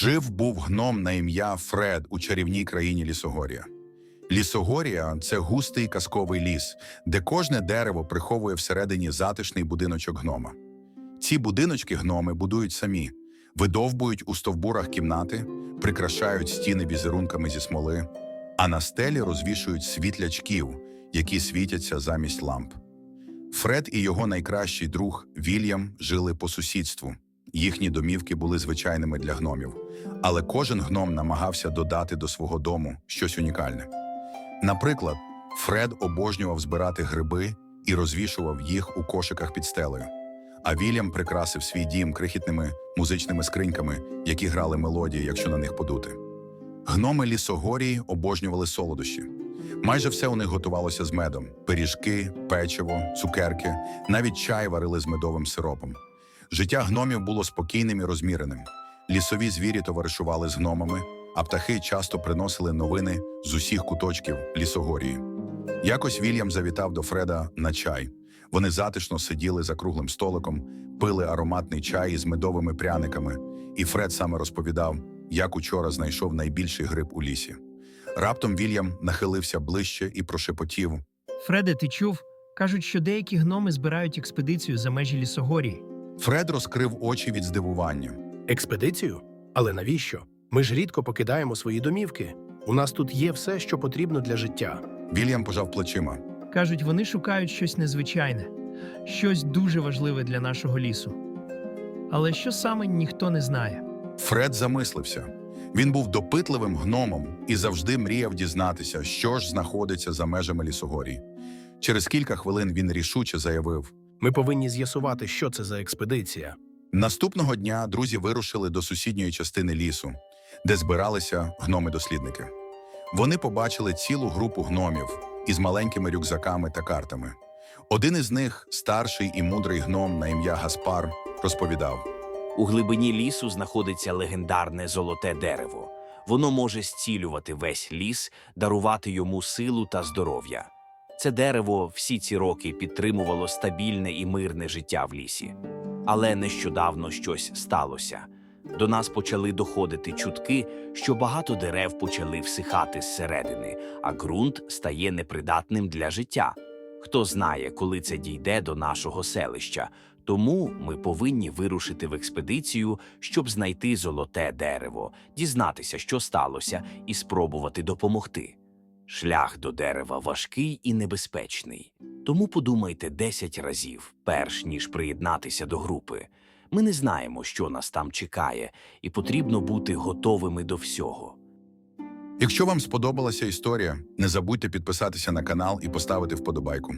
Жив був гном на ім'я Фред у чарівній країні Лісогорія. Лісогорія це густий казковий ліс, де кожне дерево приховує всередині затишний будиночок гнома. Ці будиночки гноми будують самі, видовбують у стовбурах кімнати, прикрашають стіни візерунками зі смоли, а на стелі розвішують світлячків, які світяться замість ламп. Фред і його найкращий друг Вільям жили по сусідству. Їхні домівки були звичайними для гномів, але кожен гном намагався додати до свого дому щось унікальне. Наприклад, Фред обожнював збирати гриби і розвішував їх у кошиках під стелею. А Вільям прикрасив свій дім крихітними музичними скриньками, які грали мелодії, якщо на них подути. Гноми лісогорії обожнювали солодощі. Майже все у них готувалося з медом: пиріжки, печиво, цукерки, навіть чай варили з медовим сиропом. Життя гномів було спокійним і розміреним. Лісові звірі товаришували з гномами, а птахи часто приносили новини з усіх куточків лісогорії. Якось Вільям завітав до Фреда на чай. Вони затишно сиділи за круглим столиком, пили ароматний чай із медовими пряниками, і Фред саме розповідав, як учора знайшов найбільший гриб у лісі. Раптом Вільям нахилився ближче і прошепотів: Фреде, ти чув? Кажуть, що деякі гноми збирають експедицію за межі лісогорії. Фред розкрив очі від здивування. Експедицію? Але навіщо? Ми ж рідко покидаємо свої домівки. У нас тут є все, що потрібно для життя. Вільям пожав плечима. Кажуть, вони шукають щось незвичайне, щось дуже важливе для нашого лісу. Але що саме ніхто не знає. Фред замислився. Він був допитливим гномом і завжди мріяв дізнатися, що ж знаходиться за межами лісогорії. Через кілька хвилин він рішуче заявив: Ми повинні з'ясувати, що це за експедиція. Наступного дня друзі вирушили до сусідньої частини лісу, де збиралися гноми-дослідники. Вони побачили цілу групу гномів із маленькими рюкзаками та картами. Один із них, старший і мудрий гном на ім'я Гаспар, розповідав: У глибині лісу знаходиться легендарне золоте дерево. Воно може зцілювати весь ліс, дарувати йому силу та здоров'я. Це дерево всі ці роки підтримувало стабільне і мирне життя в лісі. Але нещодавно щось сталося. До нас почали доходити чутки, що багато дерев почали всихати зсередини, а ґрунт стає непридатним для життя. Хто знає, коли це дійде до нашого селища, тому ми повинні вирушити в експедицію, щоб знайти золоте дерево, дізнатися, що сталося, і спробувати допомогти. Шлях до дерева важкий і небезпечний, тому подумайте 10 разів, перш ніж приєднатися до групи. Ми не знаємо, що нас там чекає, і потрібно бути готовими до всього. Якщо вам сподобалася історія, не забудьте підписатися на канал і поставити вподобайку.